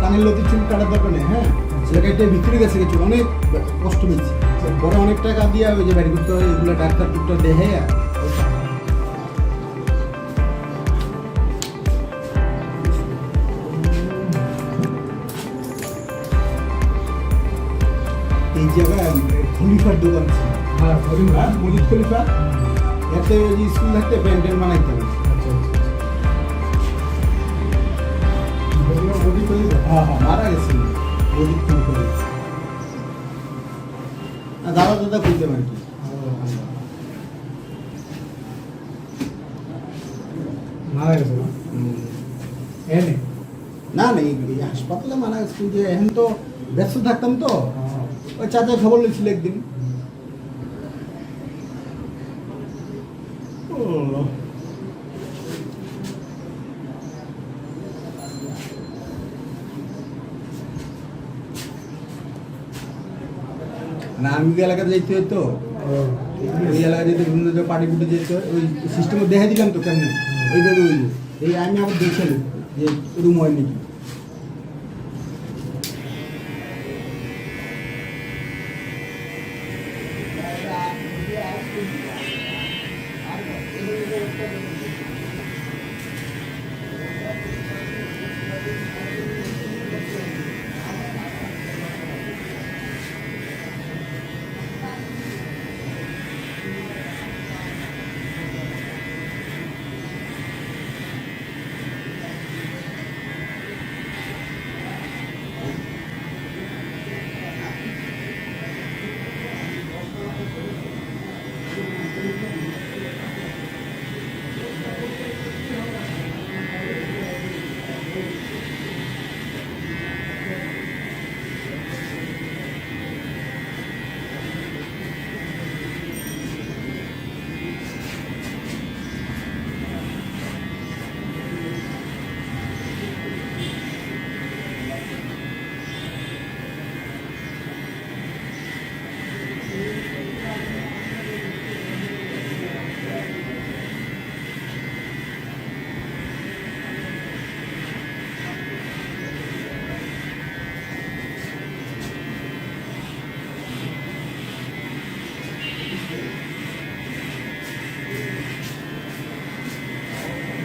কানের লতির চুল কাটার দরকার নেই হ্যাঁ? সেটা কেটে ভিতরে গেছে কিছু অনেক কষ্ট পেয়েছি পরে অনেক টাকা দিয়ে ওই যে বাড়ি করতে হয় এগুলো ডাক্তার টুকটার দেখে এই জায়গায় খলিফার দোকান হ্যাঁ খলিফা। হ্যাঁ মজিদ খলিফা? এতে ওই স্কুল থাকতে প্যান্টেন বানাইতাম আচ্ছা হ্যাঁ হ্যাঁ মারা গেছিল না দাদা দাদা খুঁজতাম আর মারা গেছে না? এনে? না না এই হাসপাতালে মারা গেছিল যে এখন তো ব্যস্ত থাকতাম তো। ওই চাচা খবর নিয়েছিল একদিন। ও ওই এলাকাতে যাইতে হতো ওই এলাকায় যেতে বিভিন্ন পার্টি ফুটে যেতে ওই সিস্টেমে দেখা দিলাম তো কেমন? ওইভাবে ওই এই আমি আমার দেখছিলাম যে রুম হয় নাকি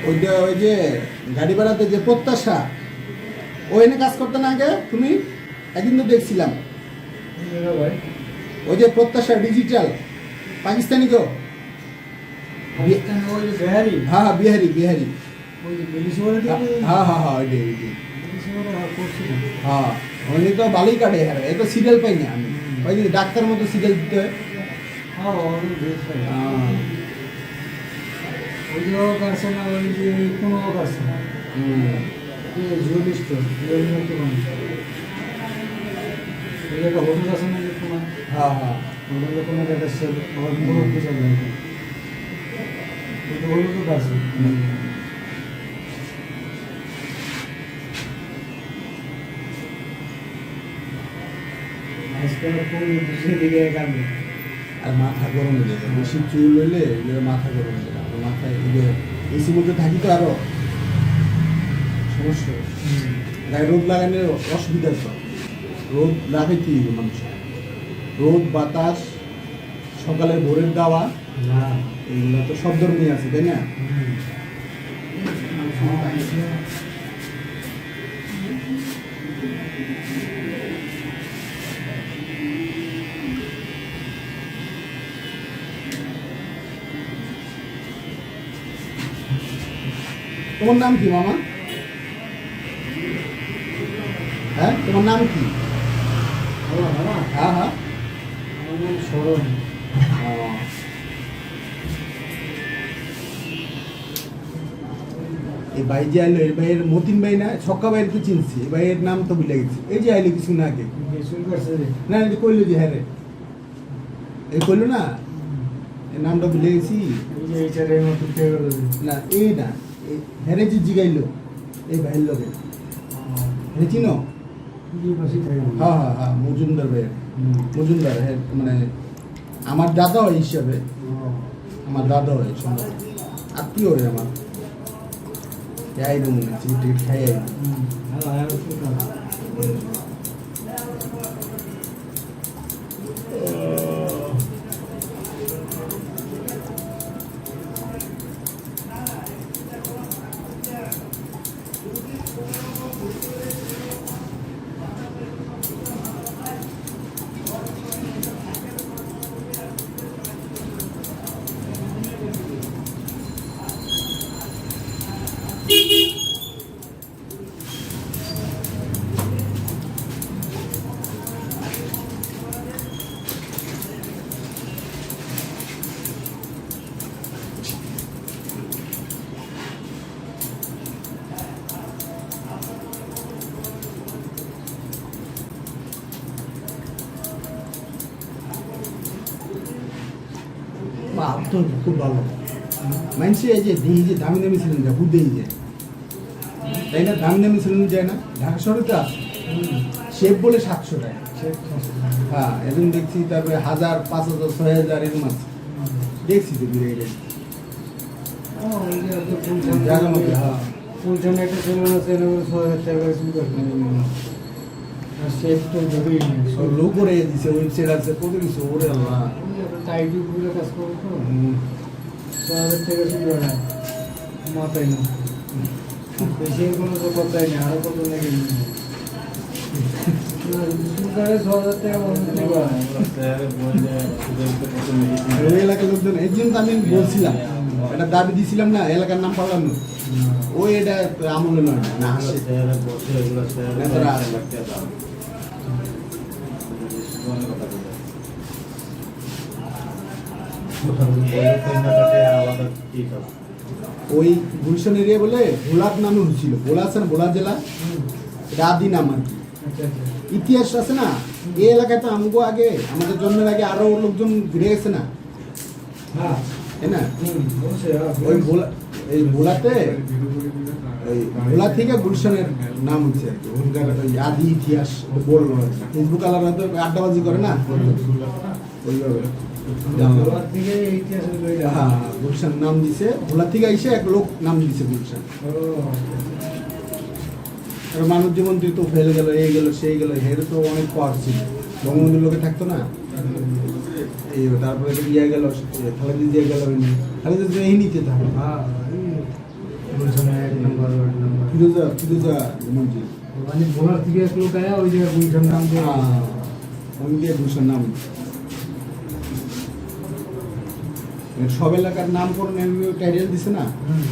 ওই যে ওই যে গাড়ি ভাড়াতে যে প্রত্যাশা ও এনে কাজ করতে না আগে? তুমি? একদিন তো দেখছিলাম। ওই যে প্রত্যাশা ডিজিটাল পাকিস্তানি গো বিহারি? হ্যাঁ হ্যাঁ বিহারি বিহারি। ওই হ্যাঁ হ্যাঁ হ্যাঁ হ্যাঁ উনি তো ভালোই কাটে হ্যাঁ তো সিরিয়াল পাই না আমি। ওই ডাক্তার মতো সিরিয়াল দিতে হয়। হ্যাঁ। ওরে বেশ ভাই হ্যাঁ। ওই যে ও কাটছে না ওই যে কোনো আছে হ্যাঁ হ্যাঁ কোনো একটা কাটবে আর মাথা গরম হয়ে যাবে বেশি চুল হইলে মাথা গরম হয়ে যাবে মাথায় এই যে এসি বলতে থাকি তো আরও। সমস্যা। গায়ে রোদ লাগানোর অসুবিধা তো। রোদ লাগে কি মানুষের রোদ বাতাস সকালে ভোরের দাওয়া এগুলো তো সব ধর্মই আছে তাই না? তোমার নাম কি মামা? হ্যাঁ তোমার নাম কি? হ্যাঁ হ্যাঁ। শরণ এই ভাই যে আইলো এই ভাইয়ের মতিন ভাই না ছক্কা ভাইয়ের তো চিনছি এই ভাইয়ের নাম তো ভুলে গেছি। এই যে আইলো কিছু না আগে না এই যে কইলো যে হ্যাঁ রে। এই কইলো না? এই নামটা ভুলে গেছি। না এই না। এই হ্যাঁ রে যে জিগাইলো এই ভাইয়ের লোকে হ্যাঁ চিনো হ্যাঁ হ্যাঁ হ্যাঁ মজুমদার ভাইয়ের। মজুমদার হ্যাঁ মানে আমার দাদা হয় হিসাবে। আমার দাদা হয় সম্ভবত। আত্মীয় হয় আমার। যাই দেবো না টিকিট টিকিট খাই আই তো খুব ভালো। মানুষে এই যে দিই যে দামি দামি সিলিন্ডার বুঝতেই যায় তাই না? দামি দামি সিলিন্ডার যায় না? ঢাকা শহরে তো আছে। শেপ বলে সাতশো টাকা। হ্যাঁ এরকম দেখছি তারপরে হাজার পাঁচ হাজার ছয় হাজার এরকম আছে। দেখছি তো ঘুরে গেলে জায়গা মতো হ্যাঁ। ফুলছানে একটা হাজার টাকা শুরু লোক করে দিছে ওয়েবসাইট আছে কত কিছু ওরে আল্লাহ। কাজ করব তো। হাজার টাকা শুরু হয় মাথায় না। বেশি কোনো তো কথাই নেই আরও কত নাকি ছ হাজার টাকা ওই এলাকার লোকজন এর জন্য আমি বলছিলাম এটা দাবি দিছিলাম না এলাকার নাম পাবলাম না। ওই এটা আমলে নয় না ওই গুলশান এরিয়া বলে ভোলার নামে হচ্ছিল ভোলা আছে না? ভোলা জেলা? আদি নাম আর ইতিহাস আছে না? এই এলাকায় তো আমগো আগে, আমাদের জন্মের আগে আরও লোকজন ঘুরে গেছে না? তাই না। ওই ভোলা, এই ভোলাতে ওই ভোলা থেকে গুলশানের নাম হচ্ছে আদি ইতিহাস বলল। ফেসবুক আলাদা আড্ডাবাজি করে না? ওইভাবে। ভোলার থেকে। হ্যাঁ গুলশান নাম দিছে থেকে এক লোক নাম দিছে গুলশান। মানুষ যেমন তুই তো ফেলে গেল এই গেল সেই গেল হের তো অনেক পাওয়ার ছিল। বঙ্গবন্ধুর লোকে থাকতো না? এই তারপরে ইয়ে গেল খালেদি দিয়ে গেল খালেদি দিয়ে এই নিতে থাকো হ্যাঁ, এক নম্বর। ফিরোজা ফিরোজা মানে ভোলার থেকে এক লোক আয়া ওই জায়গায় গুলশান নাম দিয়ে। আমি ভূষণ নাম। সব এলাকার নামকরণ টাইটেল দিছে না হুম।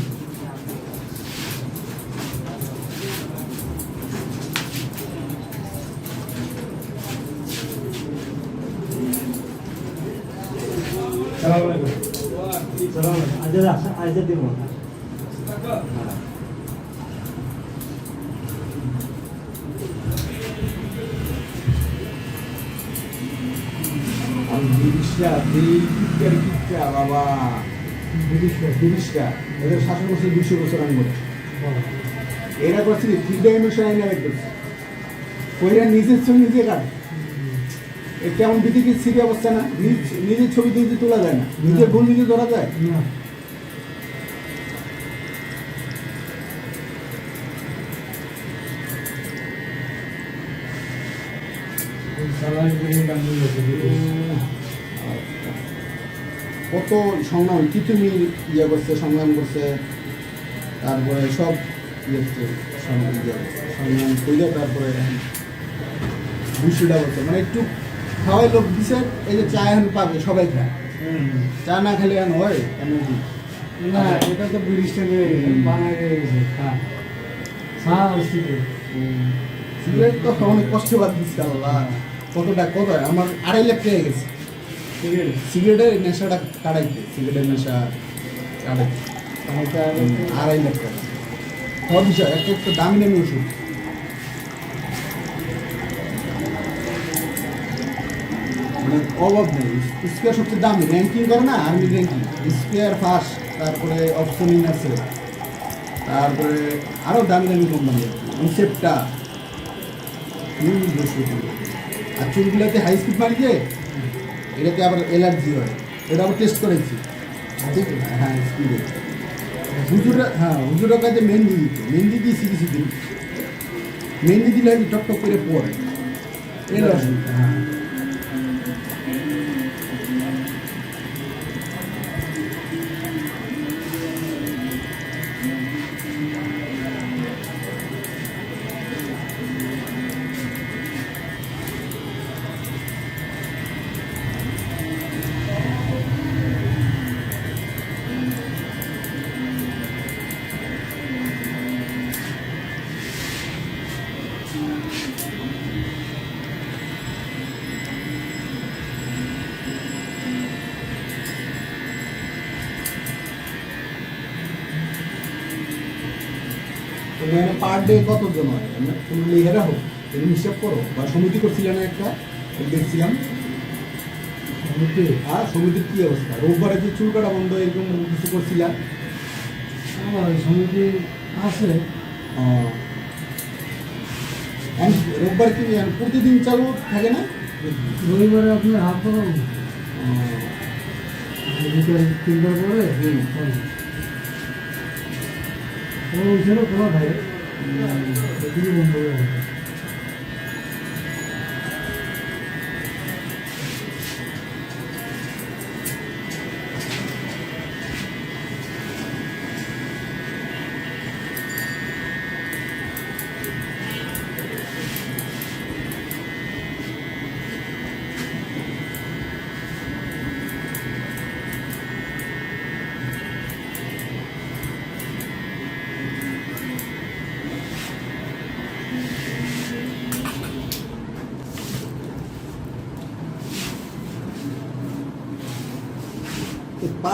কিটটা বাবা। বিরিশটা। তিরিশটা এদের শাসন করছে দুশো বছর আমি বলছি এরা করছে কি? থ্রি ডাইমেনশন আইনা বের করছে। ওইরা নিজের ছবি নিজে কাটে। এ কেমন বিদিকে সিরি অবস্থা না। নিজ নিজের ছবি নিজে তোলা যায় না। নিজের ভুল নিজে ধরা যায়। না। সালাম করে গান দিয়েছে। কত সংগ্রাম পৃথিবী ইয়ে করছে সংগ্রাম করছে তারপরে সব ইয়ে করছে, সংগ্রাম ইয়ে করছে। সংগ্রাম করে তারপরে দুশোটা করছে। মানে একটু খাওয়াই লোক দিছে এই যে চা এখন পাবে সবাই খায়। চা না খেলে এখন হয় এনার্জি না এটা তো বিরিশটা দিয়ে বানায় গেছে হ্যাঁ হ্যাঁ ওষুধে সিগারেট। তো অনেক কষ্ট বাদ দিচ্ছে আল্লাহ। কতটা কত আমার আড়াই লাখ টাকা গেছে। সিগারেটের নেশাটা কাটাইতে সিগারেটের নেশা কাটাইতে আড়াই লাখ টাকা সব বিষয় একটা একটা দামি দামি ওষুধ মানে অভাব নেই স্কোয়ার সবচেয়ে দামি র্যাঙ্কিং করে না আর্মি র্যাঙ্কিং স্কোয়ার ফার্স্ট তারপরে অপশনিং আছে তারপরে আরও দামি দামি কোম্পানি ইনসেপ্টা আর চুলগুলোতে হাই স্পিড মারিছে এটাতে আবার অ্যালার্জি হয়। এটা আমি টেস্ট করেছি। ঠিক হ্যাঁ স্কুলে হুজুরা হ্যাঁ হুজুরের কাছে মেহেন্দি দিত মেহেন্দি দিয়েছি কিছুদিন। মেহেন্দি দিলে টক টক করে পড়ে। এলার্জি হ্যাঁ। তুমি পার ডে কতজন হয়? তুমি লিখে রাখো তুমি হিসাব করো। বা সমিতি করছিলে না একটা দেখছিলাম। সমিতি? আর সমিতির কি অবস্থা? রোববারে যে চুল কাটা বন্ধ এরকম কিছু করছিলাম সমিতি আছে। এখন রোববার কি এখন প্রতিদিন চালু থাকে না? রবিবারে আপনার হাফ করুন তিনটার পরে? হুম। ও ছিল কোনো ভাই এদিকে বন্ধ হয়ে গেছে এই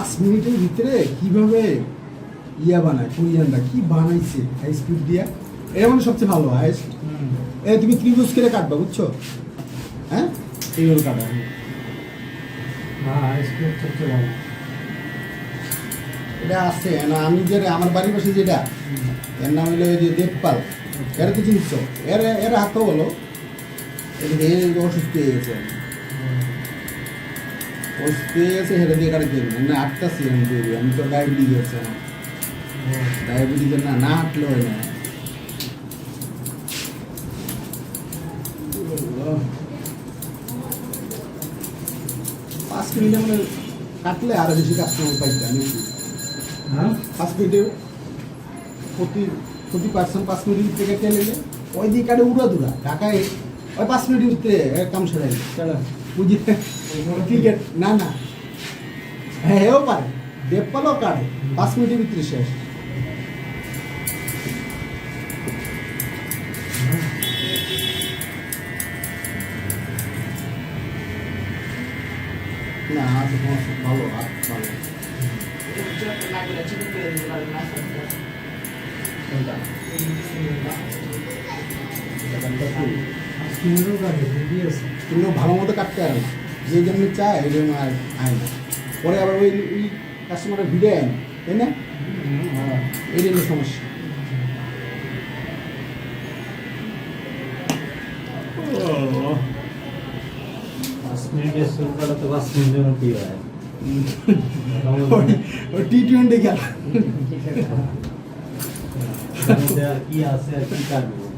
পাঁচ মিনিটের ভিতরে কীভাবে ইয়া বানায় কোরিয়ানরা কি বানাইছে হাই স্পিড দিয়া? এটা মানে সবচেয়ে ভালো হাই এ তুমি ত্রিভুজ করে কাটবা বুঝছ? হ্যাঁ? এইভাবে কাটা এটা আছে না আমি যে আমার বাড়ির পাশে যেটা এর নাম হলো ওই যে দেবপাল। এরা তো চিনছ এর এর হাত বলো এটা অসুস্থ হয়ে গেছে। দিয়ে কাটে দেবেন না আটটাছি আমি তো ডায়াবেটিস আছে আমার না না হাঁটলে হয় না। পাঁচ মিনিটে মানে কাটলে আরও বেশি কাস্টমার পাইতে আমি পাঁচ মিনিটে প্রতি প্রতি পার্সন পাঁচ মিনিটের থেকে কেটে নিলে ওই দিকে উড়া দুরা ঢাকায় ওই পাঁচ মিনিটের ভিতরে এ কাম সেরাই চলো বুঝি ক্রিকেট না না। হ্যাঁ এও পারে। দেবপালও কাটে পাঁচ মিনিটের ভিতরে শেষ। না আজ ভালো আর ভালো ভালো মতো কাটতে পারে না। যে যেমনি চায় ওই জন্য আর আয় না পরে আবার ওই ওই কাস্টমারের ভিড়ে আয় না তাই না হ্যাঁ এই জন্য সমস্যা হয় টি টোয়েন্টি খেলা কি আছে আর কি কাটবো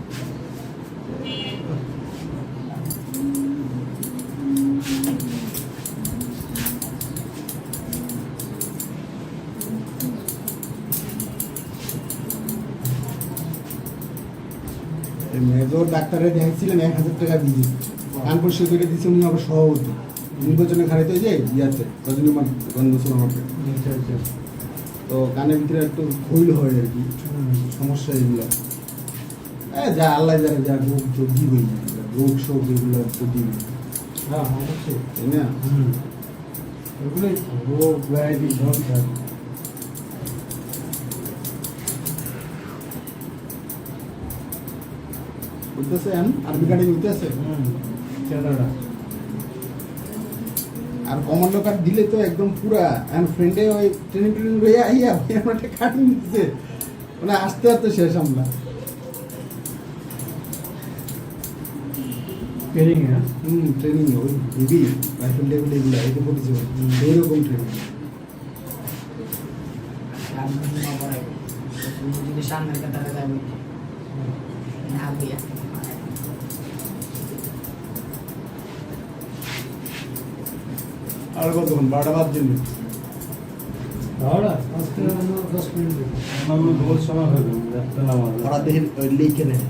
মেজর ডাক্তারে দেখাচ্ছিলেন এক হাজার টাকা দিয়ে কান পরিষ্কার করে দিচ্ছে উনি আবার সভাপতি। নির্বাচনে খাড়াইতে যে ইয়াতে সোনামাকে আচ্ছা আচ্ছা। তো কানের ভিতরে একটু ঘইল হয় আর কি সমস্যা এগুলো। এ যা আল্লাহ জানে যা রোগ যোগী হয়ে যায় রোগ শোক এগুলো যদি হ্যাঁ অবশ্যই। তাই না? এগুলোই রোগ ব্যাধি সব। বুঝতেছেন আর্মি কার্ডে আর কমান্ডো কার্ড দিলে তো একদম পুরা এখন ফ্রেন্ডে ওই ট্রেনিং ট্রেনিং হয়ে আইয়া ওই আমার একটা কার্ড নিতেছে মানে আস্তে আস্তে শেষ আমরা। ট্রেনিং হ্যাঁ? হুম ট্রেনিং ওই হেভি রাইফেল লেভেল এগুলো এটা পড়েছে এইরকম ট্রেনিং সামনে জুমা ওরা দেখেন ওই লিখে নেয়।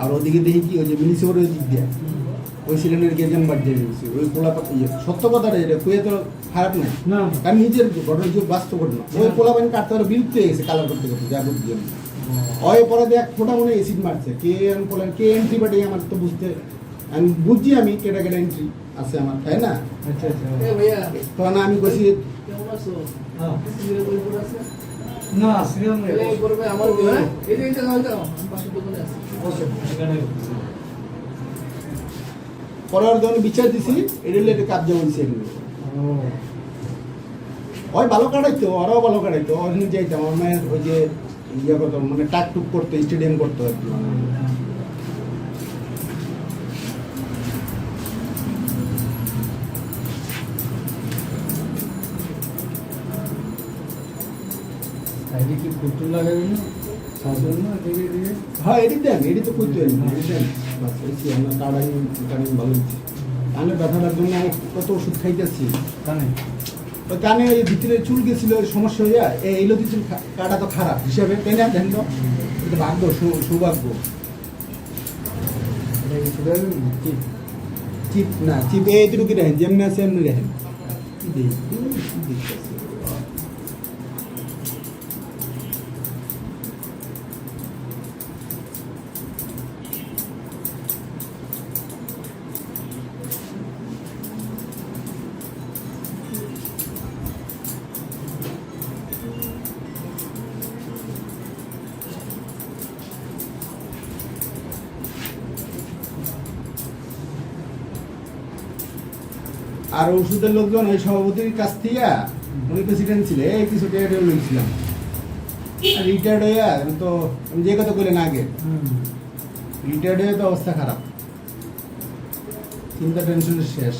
আর ওদিকে দেখি কি ওই যে মিনিসিপাল দিক দিয়ে। ওই সিলিন্ডার কে নাম্বার দিয়ে ওই পোলা ইয়ে সত্য কথাটা এটা কুয়ে তো খারাপ নাই না। কারণ নিজের ঘটনা যে বাস্তব ঘটনা। ওই পোলা বানি কাটতে পারে বিলুপ্ত হয়ে গেছে কালার করতে করতে যা করতে জন্য ওই পরে দেখ ফোটা মনে এসিড মারছে। কে আমি বলেন কে এন্ট্রি পাঠিয়ে আমার তো বুঝতে আমি বুঝছি আমি কেটা কেটা এন্ট্রি আছে আমার তাই না? আচ্ছা আচ্ছা। তখন আমি বলছি হ্যাঁ। না যখন বিচার দিছি এটা কাজ বলছি ওই ভালো কাটাইতো ওরাও ভালো কাটাইতো ওখানে যাইতাম আমার মায়ের ওই যে ইয়ে করতো মানে টাক টুক করতো স্টেডিয়াম করতো আর কি। সাইডে কি না? হ্যাঁ এটি দেন এটি তো করতে হয় এটি দেন। বাস এসি আমরা কারণ ভালো হচ্ছে কানে ব্যথাটার জন্য আমি কত ওষুধ খাইতেছি। কানে? ওই কানে ওই ভিতরে চুল গেছিল সমস্যা হয়ে যায় এই এলোতি চুল কাটা তো খারাপ হিসাবে। তাই না দেন তো এটা ভাগ্য সৌভাগ্য। যাবে চিপ। না চিপ এইটুকু রাখেন যেমনি আছে এমনি রাখেন কি দেখি, দেখতেছি? আর ওষুধের লোকজন ওই সভাপতির কাছ থেকে উনি প্রেসিডেন্ট ছিল এই কিছু টাকা লইছিলাম। রিটায়ার্ড হয়ে তো আমি যে কথা বললেন আগে রিটায়ার্ড হয়ে তো অবস্থা খারাপ। চিন্তা টেনশনের শেষ।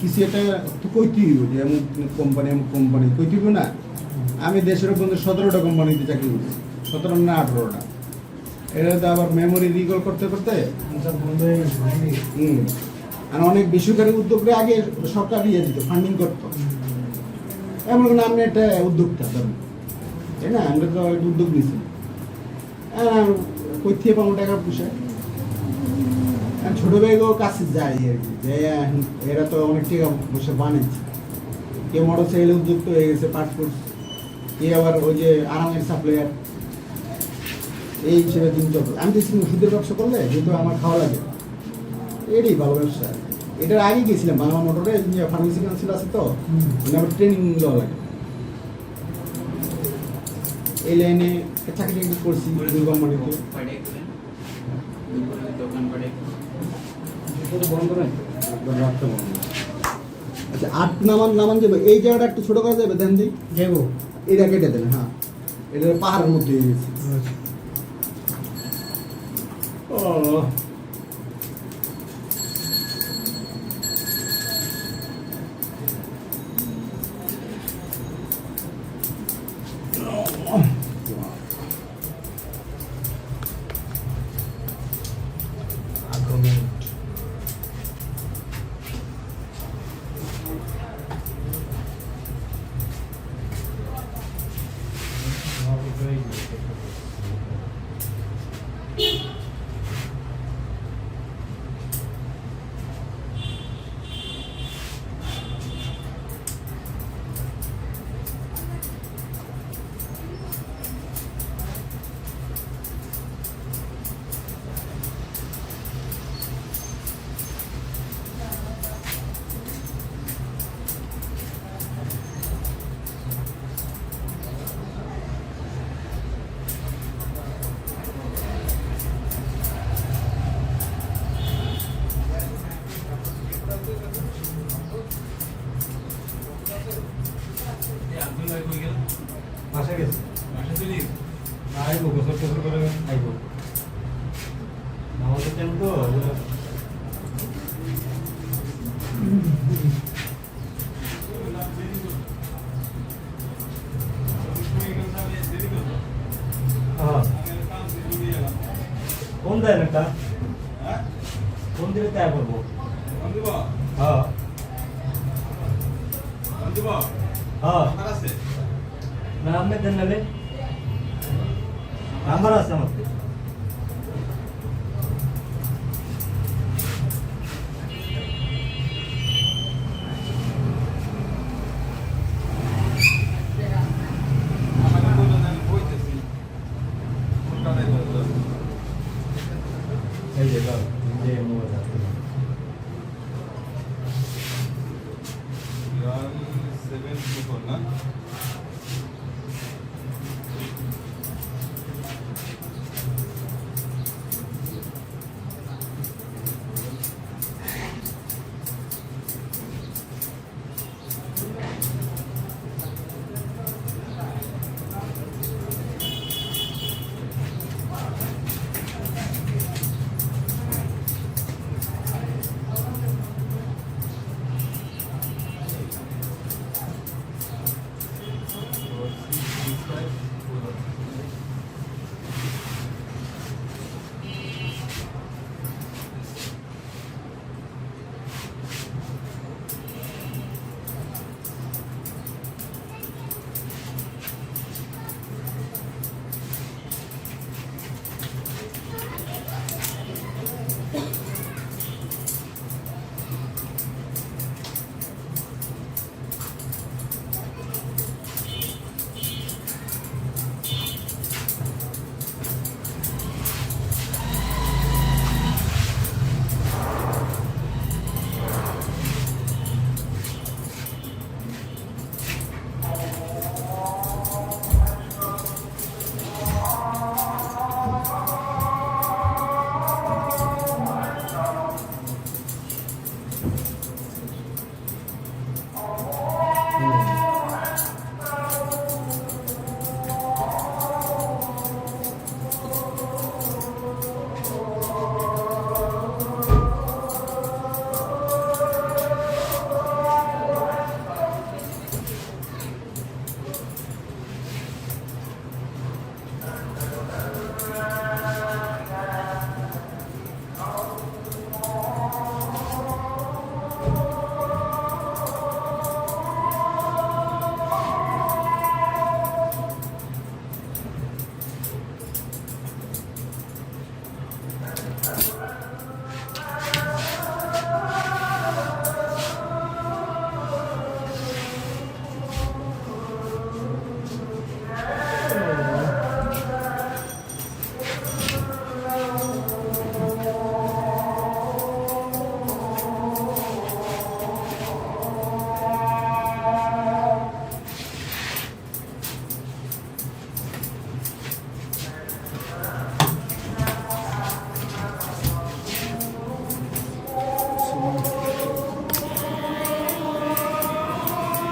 কিছু একটা তো কইতেই যে এমন কোম্পানি এমন কোম্পানি কইতেই হইব না। আমি দেশের বন্ধু সতেরোটা কোম্পানিতে চাকরি করছি সতেরো না আঠেরোটা। এটা তো আবার মেমোরি রিকল করতে করতে নাকি? হুম। আর অনেক বেসরকারি উদ্যোগরা আগে সরকার ইয়ে দিত ফান্ডিং করতো। এমন কোনো আপনি একটা উদ্যোক্তা, ধরুন। তাই না? আমরা তো একটা উদ্যোগ নিয়েছি থেকে পাবো টাকা পয়সা? আর ছোট ভাইগো কাছে যাই আর কি। যে এরা তো অনেক টাকা পয়সা বানাচ্ছে কে মোটর সাইকেল উদ্যোক্ত হয়ে গেছে পাসপোর্ট কে আবার ওই যে আরামের সাপ্লায়ার এই হিসেবে দিন চলতো আমি দেখছি ওষুধের ব্যবসা করলে, যেহেতু আমার খাওয়া লাগে। এটাই ভালো ব্যবসা। এটার আগে গেছিলাম বাংলা মোটরে ফার্মেসি কাউন্সিল আছে তো। মানে আমার ট্রেনিং দেওয়া লাগে এই লাইনে চাকরি করছি রাখতে বন্ধ আচ্ছা আট নামান নামান যাবে এই জায়গাটা একটু ছোট করা যাবে দেন দিই যাব। এটা কেটে দেন হ্যাঁ। এটা পাহাড়ের মধ্যে হয়ে গেছে আচ্ছা। ও আইবো গোসল টোসল করে আইবো। আমাদের টাইম তো yarın severim bu konuda.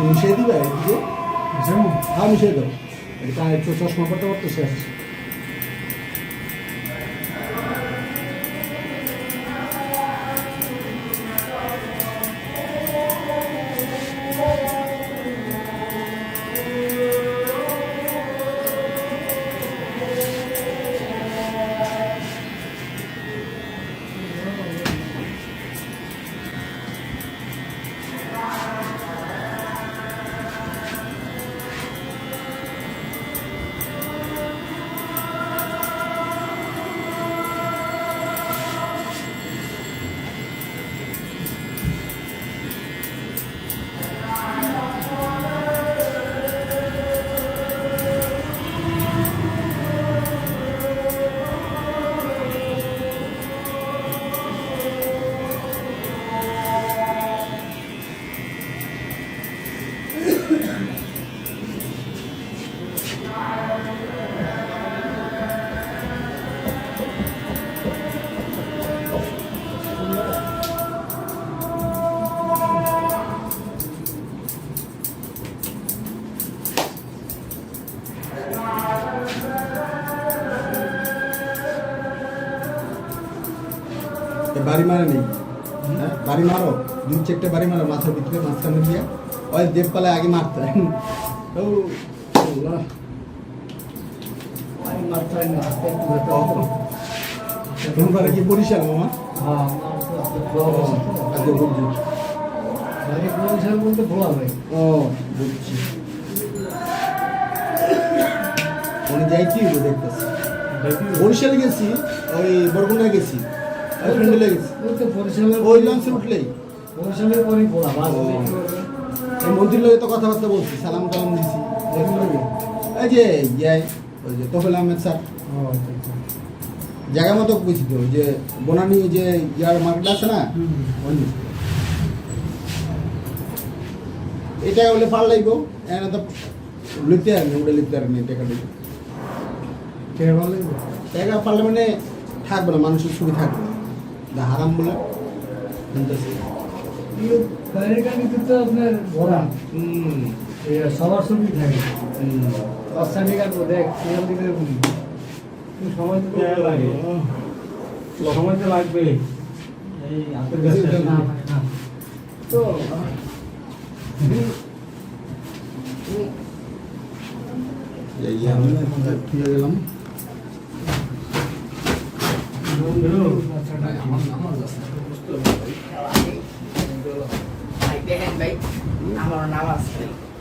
তুমি মিশিয়ে দিবে? এদিকে হ্যাঁ দেবো। এটা চশমা পড়তে করতে শেষ। নিচে একটা বাড়ি মারা মাথার ভিতরে মাঝখানে দিয়ে ওই দেবপালায় আগে মারতেন ও আচ্ছা, বরিশাল বলতে ভাই বুঝছি। যাইছি দেখতেছি। বরিশালে গেছি ওই বরগুনা গেছি। ফ্রেন্ডে গেছি। ওই লঞ্চে উঠলেই। ভোলা বাস মন্ত্রীর তো কথাবার্তা বলছি সালাম টালাম দিছি। এই যে যাই ওই যে তোফেল আহমেদ স্যার। ও, আচ্ছা, আচ্ছা। জায়গা মতো বুঝছি তো যে বনানি যে ইয়ার মার্কেট আছে না। এটা হলে পার লাগব এনে তো লিখতে আর ওটা লিখতে আর নেই টাকা দিবে টাকা পারলে মানে থাকবে না মানুষের ছবি থাকবে। না হারাম বলে। শুনতেছি। এই বাইরের তো আপনার ভরা সবার ছবি থাকে রাস্তাটি কাটবো দেখ থেকে বলি সময় তো লাগে। সময় তো লাগবে এই হাতের কাছে। তো এই আমি ফিরে গেলাম আচ্ছা, না। ভাই দেখেন ভাই আমার নাম আছে এই আবার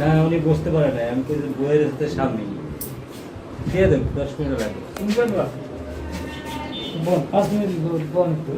না, উনি বসতে পারে না আমি বইয়ের হাতে সামনে দিয়ে দেব দশ মিনিট লাগবে। পাঁচ মিনিট একটু।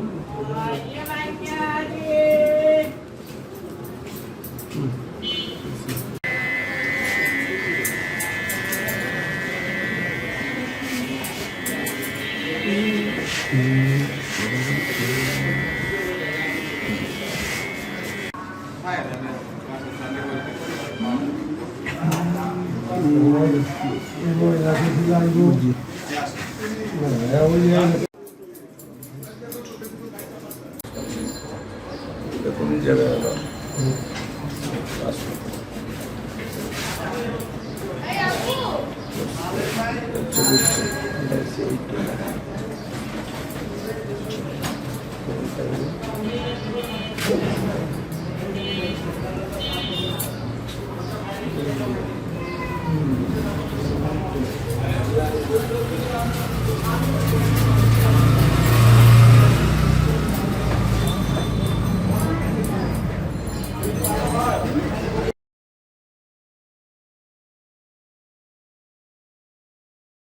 Буді.